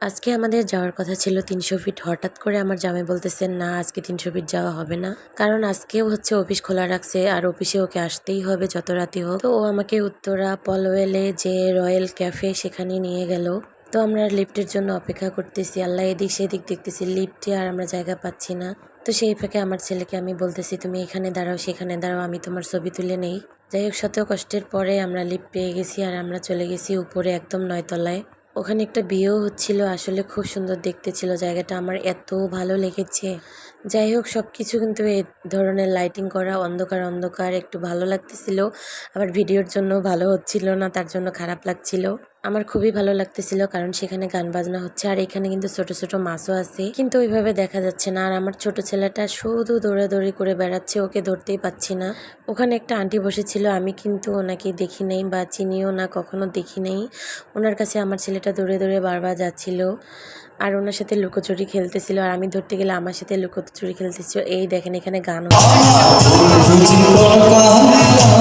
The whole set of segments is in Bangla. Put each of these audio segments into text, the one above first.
আজকে আমাদের যাওয়ার কথা ছিল তিনশো ফিট। হঠাৎ করে আমার জামাই বলতেছেন না, আজকে তিনশো ফিট যাওয়া হবে না। কারণ আজকেও হচ্ছে অফিস খোলা রাখছে আর অফিসে ওকে আসতেই হবে যত রাতি হোক। তো ও আমাকে উত্তরা পলওয়েলে যে রয়্যাল ক্যাফে সেখানে নিয়ে গেল। তো আমরা লিফটের জন্য অপেক্ষা করতেছি। আল্লাহ এদিক সেদিক দেখতেছি, লিফটে আর আমরা জায়গা পাচ্ছি না। তো সেই ফাঁকে আমার ছেলেকে আমি বলতেছি, তুমি এখানে দাঁড়াও, সেখানে দাঁড়াও, আমি তোমার ছবি তুলে নেই। যাই হোক, শত কষ্টের পরে আমরা লিফট পেয়ে গেছি আর আমরা চলে গেছি উপরে একদম নয়তলায়। ওখানে একটা বিয়েও হচ্ছিল, আসলে খুব সুন্দর দেখতে ছিল জায়গাটা, আমার এত ভালো লেগেছে। যাই হোক সব কিছু কিন্তু এ ধরনের লাইটিং করা, অন্ধকার অন্ধকার, একটু ভালো লাগতেছিল, আবার ভিডিওর জন্য ভালো হচ্ছিল না, তার জন্য খারাপ লাগছিল। আমার খুবই ভালো লাগতেছিল কারণ সেখানে গান বাজনা হচ্ছে আর এখানে কিন্তু ছোট ছোট মাছও আছে। কিন্তু ওইভাবে দেখা যাচ্ছে না আর আমার ছোট ছেলেটা শুধু দৌড়াদৌড়ি করে বেড়াচ্ছে, ওকে ধরতেই পাচ্ছি না। ওখানে একটা আন্টি বসেছিল, আমি কিন্তু ওনাকে দেখি নেই বা চিনিও না, কখনো দেখি নেই। ওনার কাছে আমার ছেলেটা দৌড়ে দৌড়ে বারবার যাচ্ছিল আর ওনার সাথে লুকোচুরি খেলতেছিল আর আমি ধরতে গেলে আমার সাথে লুকোচুরি খেলতেছিল। এই দেখেন এখানে গান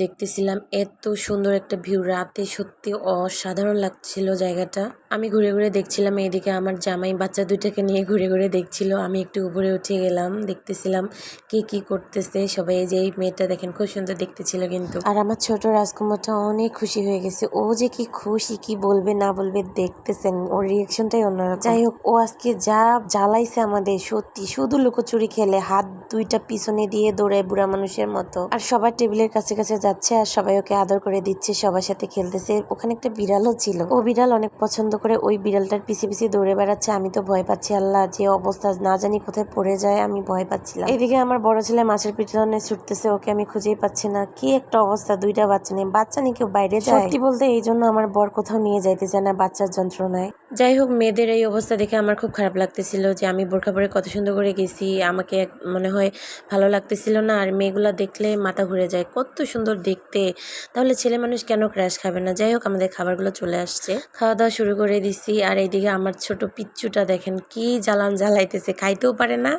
দেখতেছিলাম এত সুন্দর একটা ভিউ রাতে সত্যি অসাধারণ লাগছিল জায়গাটা। আমি ঘুরে ঘুরে দেখছিলাম এইদিকে আমার জামাই বাচ্চা দুইটাকে নিয়ে ঘুরে ঘুরে দেখছিল। আমি একটু উপরে উঠে গেলাম, দেখতেছিলাম কি কি করতেছে। সবাই যে এই মেয়েটা দেখেন, খুব সুন্দর দেখতেছিল কিন্তু। আর আমার ছোট রাজকুমারটা অনেক খুশি হয়ে গেছে। ও যে কি খুশি, কি বলবে, না বলবে, দেখতেছেন। ওর রিয়াকশনটাই অন্যরকম। যাই হোক, ও আজকে যা জ্বালাইছে আমাদের, সত্যি শুধু লুকোচুরি খেলে, হাত দুইটা পিছনে দিয়ে দৌড়ায় বুড়া মানুষের মতো। আর সবার টেবিলের কাছে কাছে যাচ্ছে আর সবাই ওকে আদর করে দিচ্ছে, সবার সাথে খেলতেছে। ওখানে একটা বিড়ালও ছিল। ও বিড়াল অনেক পছন্দ করে ওই বিড়ালটার পিছে পিছে দৌড়ে বেড়াচ্ছে, আমি তো ভয় পাচ্ছি, আল্লাহ যে অবস্থা, না জানি কোথায় পড়ে যায়, আমি ভয় পাচ্ছিলাম। এদিকে আমার বড় ছেলে মাছের পিছনে ছুটতেছে, ওকে আমি খুঁজেই পাচ্ছি না। কি একটা অবস্থা, দুইটা বাচ্চা নেই, বাচ্চা নিয়ে কেউ বাইরে যায়? সত্যি বলতে এই জন্য আমার বর কোথাও নিয়ে যাইতে চায় না, বাচ্চার যন্ত্রণায়। যাই হোক, মেয়েদের এই অবস্থা দেখে আমার খুব খারাপ লাগতেছিল যে আমি বোরখা পরে কত সুন্দর করে গেছি, আমাকে মনে হয় ভালো লাগতেছিল না, আর মেয়েগুলা দেখলে মাথা ঘুরে যায়, কত সুন্দর দেখতে। তাহলে ছেলে মানুষ কেন ক্র্যাশ খাবে না? যাই হোক, আমাদের খাবারগুলো চলে আসছে। খাওয়া দাওয়া শুরু করে দিছি আর এইদিকে আমার ছোট পিচ্চুটা দেখেন কি জ্বালান জ্বালাইতেছে, খাইতেও পারে না।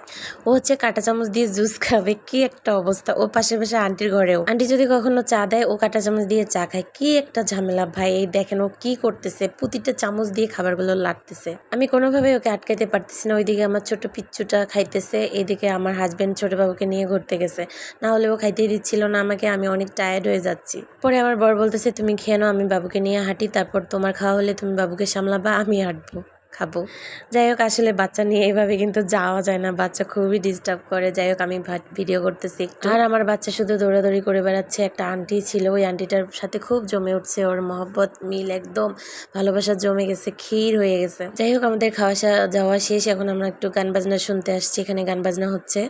ও হচ্ছে কাঁটা চামচ দিয়ে জুস খাবে, কি একটা অবস্থা। ও পাশে পাশে আন্টির ঘরেও। আন্টি যদি কখনো চা দেয়, ও কাঁটা চামচ দিয়ে চা খায়। কি একটা ঝামেলা ভাই, এই দেখেন ও কি করতেছে, প্রতিটা চামচ দিয়ে খাবারগুলো লাগতেছে। আমি কোনোভাবে ওকে আটকাইতে পারতেছি না, ওইদিকে আমার ছোট পিচ্চুটা খাইতেছে এদিকে আমার হাজবেন্ড ছোট বাবুকে নিয়ে ঘুরতে গেছে। না হলে ও খাইতে দিচ্ছিল না আমাকে, আমি অনেক টায়ার্ড হয়ে যাচ্ছি। পরে আমার বর বলতেছে, তুমি খেয়ে নাও, আমি বাবুকে নিয়ে হাঁটি, তারপর তোমার খাওয়া হলে তুমি বাবুকে সামলাবা, আমি হাঁটবো, খাব। যাই হোক, আসলে বাচ্চা নিয়ে এইভাবে কিন্তু যাওয়া যায় না। বাচ্চা খুবই ডিস্টার্ব করে। যাই হোক, আমি ভিডিও করতেছি আর আমার বাচ্চা শুধু দৌড়াদৌড়ি করে বেড়াচ্ছে। একটা আন্টি ছিল। ওই আন্টিটার সাথে খুব জমে উঠছে। ওর মহব্বত মিল একদম ভালোবাসা জমে গেছে, ক্ষীর হয়ে গেছে। যাই হোক, আমাদের খাওয়া যাওয়া শেষ। এখন আমরা একটু গান বাজনা শুনতে আসছি। এখানে গান বাজনা হচ্ছে।